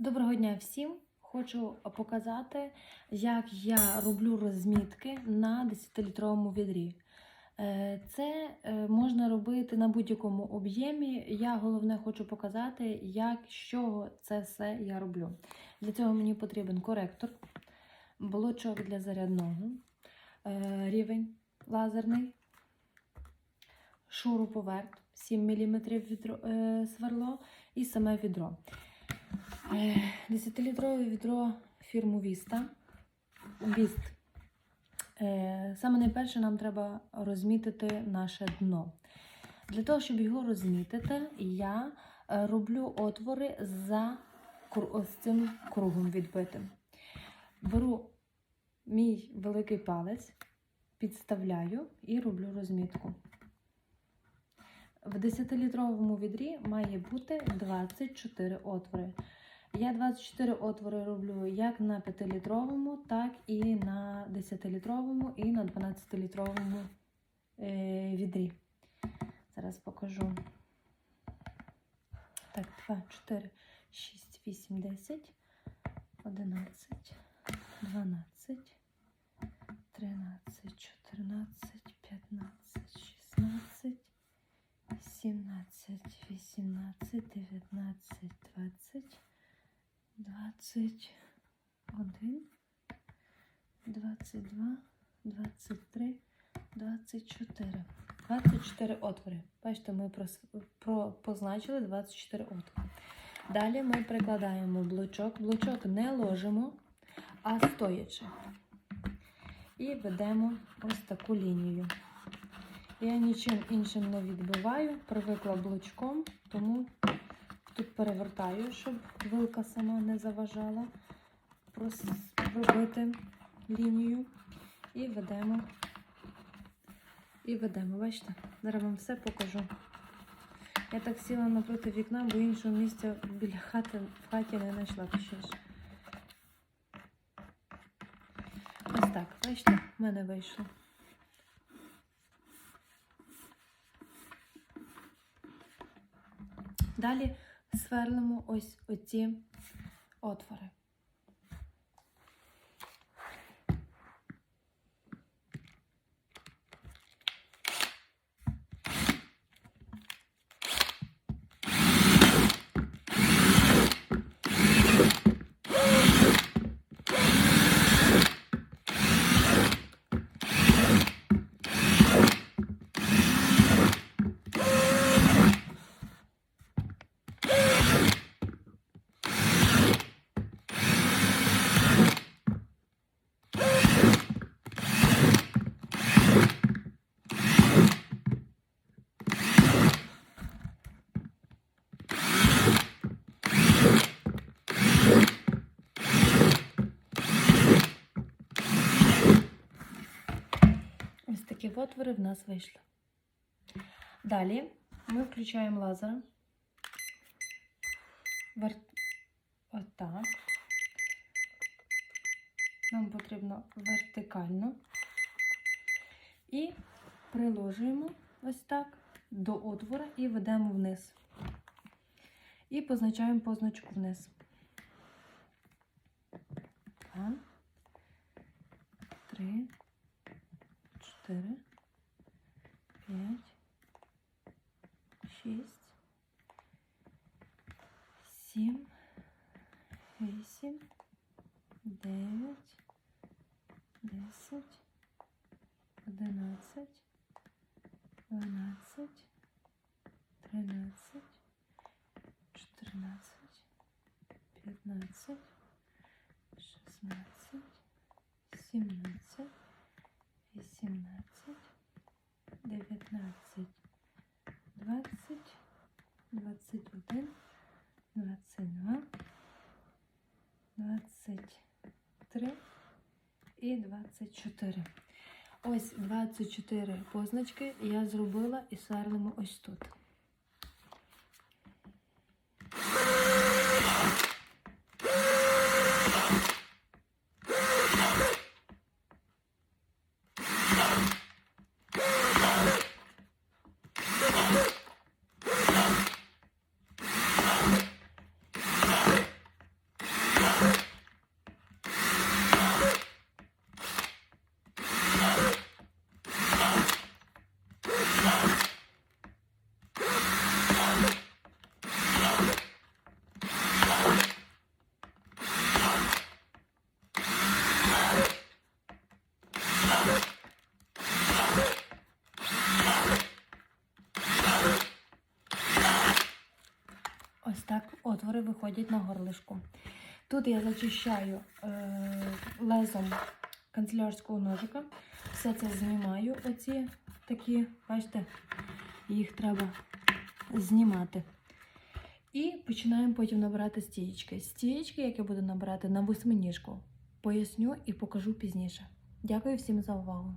Доброго дня всім! Хочу показати, як я роблю розмітки на 10-літровому відрі. Е, Це е, можна робити на будь-якому об'ємі. Я головне хочу показати, як з чого це все я роблю. Для цього мені потрібен коректор, блочок для зарядного, е, рівень лазерний, шуруповерт 7 мм сверло і саме відро. 10-літрове відро фірму Vista. Віст. Е, Саме найперше нам треба розмітити наше дно. Для того, щоб його розмітити, я е, роблю отвори за ось цим кругом відбитим. Беру мій великий палець, підставляю і роблю розмітку. В 10-літровому відрі має бути 24 отвори. Я 24 отвори роблю як на 5-літровому, так і на 10-літровому і на 12-літровому е, відрі. Зараз покажу. Так, 2, 4, 6, 8, 10, 11, 12, 13, 14, 15, 16, 17, 18, 19, 20, 21, 22, 23, 24. 24 отвори. Бачите, ми позначили 24 отвори. Далі ми прикладаємо блочок. Блочок не ложимо, а стоячи. І ведемо ось таку лінію. Я нічим іншим не відбиваю, привикла блочком, тому тут перевертаю, щоб вилка сама не заважала робити лінію. І ведемо. І ведемо, бачите? Зараз вам все покажу. Я так сіла напроти вікна, бо іншого місця біля хати в хаті не знайшла точніше. Ось так, бачите, в мене вийшло. Далі сверлимо ось оці отвори. Ось такі отвори в нас вийшли. Далі ми включаємо лазер. Вер... Отак. Нам потрібно вертикально. І приложуємо ось так до отвора і ведемо вниз. І позначаємо позначку вниз. Три, чотири, п'ять, шість, сім, вісім, дев'ять, десять, одинадцять, дванадцять, тринадцять, чотирнадцять, п'ятнадцять, шістнадцять, сімнадцять. 18, 19, 20, 21, 22, 23 і 24. Ось 24 позначки я зробила і сверлимо ось тут. Отвори виходять на горлишку. Тут я зачищаю е, лезом канцелярського ножика. Все це знімаю. Оці такі, бачите, їх треба знімати. І починаємо потім набирати стієчки. Стієчки, як я буду набирати на восьминіжку, поясню і покажу пізніше. Дякую всім за увагу.